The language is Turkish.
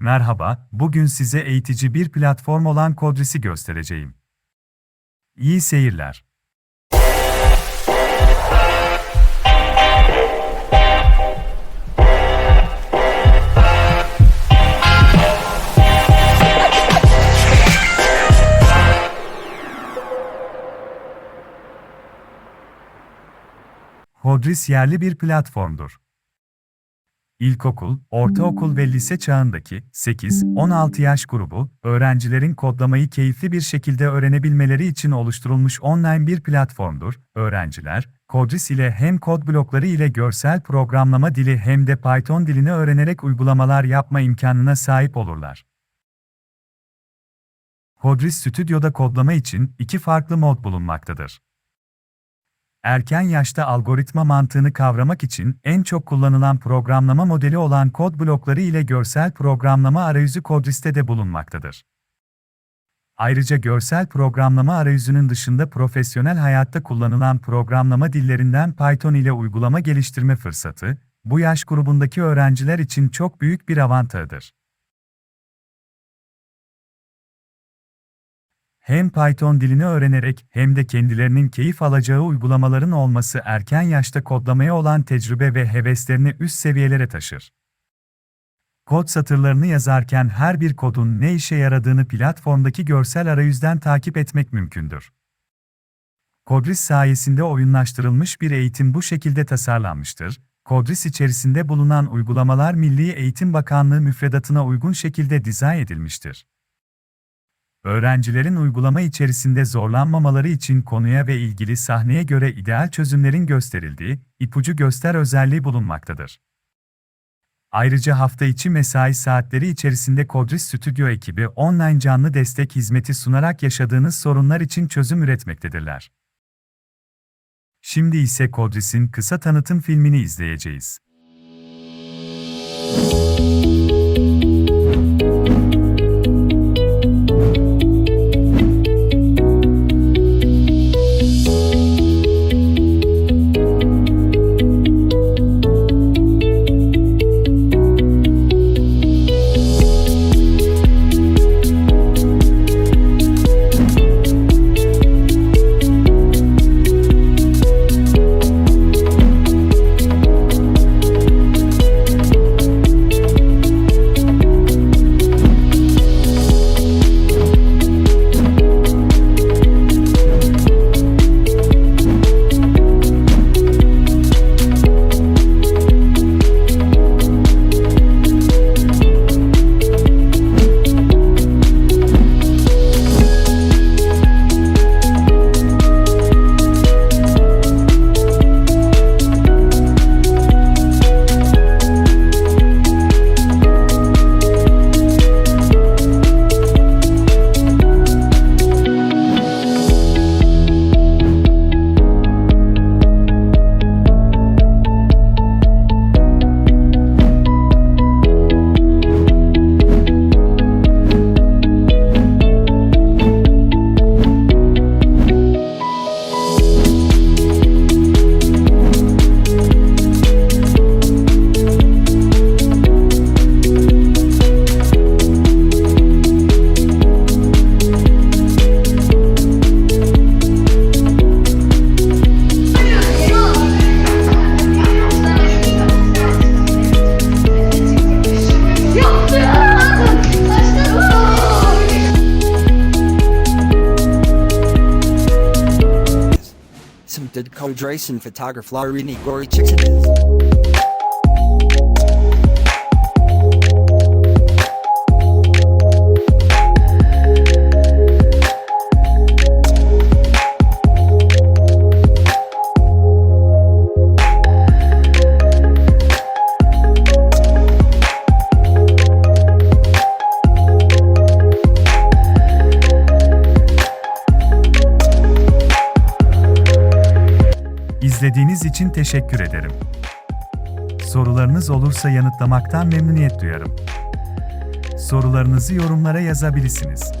Merhaba, bugün size eğitici bir platform olan Kodris'i göstereceğim. İyi seyirler. Kodris yerli bir platformdur. İlkokul, ortaokul ve lise çağındaki 8-16 yaş grubu, öğrencilerin kodlamayı keyifli bir şekilde öğrenebilmeleri için oluşturulmuş online bir platformdur. Öğrenciler, Kodris ile hem kod blokları ile görsel programlama dili hem de Python dilini öğrenerek uygulamalar yapma imkanına sahip olurlar. Kodris Stüdyo'da kodlama için iki farklı mod bulunmaktadır. Erken yaşta algoritma mantığını kavramak için en çok kullanılan programlama modeli olan kod blokları ile görsel programlama arayüzü Kodris'te de bulunmaktadır. Ayrıca görsel programlama arayüzünün dışında profesyonel hayatta kullanılan programlama dillerinden Python ile uygulama geliştirme fırsatı, bu yaş grubundaki öğrenciler için çok büyük bir avantajdır. Hem Python dilini öğrenerek hem de kendilerinin keyif alacağı uygulamaların olması erken yaşta kodlamaya olan tecrübe ve heveslerini üst seviyelere taşır. Kod satırlarını yazarken her bir kodun ne işe yaradığını platformdaki görsel arayüzden takip etmek mümkündür. Kodris sayesinde oyunlaştırılmış bir eğitim bu şekilde tasarlanmıştır. Kodris içerisinde bulunan uygulamalar Milli Eğitim Bakanlığı müfredatına uygun şekilde dizayn edilmiştir. Öğrencilerin uygulama içerisinde zorlanmamaları için konuya ve ilgili sahneye göre ideal çözümlerin gösterildiği, ipucu göster özelliği bulunmaktadır. Ayrıca hafta içi mesai saatleri içerisinde Kodris Stüdyo ekibi online canlı destek hizmeti sunarak yaşadığınız sorunlar için çözüm üretmektedirler. Şimdi ise Kodris'in kısa tanıtım filmini izleyeceğiz. Drayson, photographer, Larini Gori Chickadees. İzlediğiniz için teşekkür ederim. Sorularınız olursa yanıtlamaktan memnuniyet duyarım. Sorularınızı yorumlara yazabilirsiniz.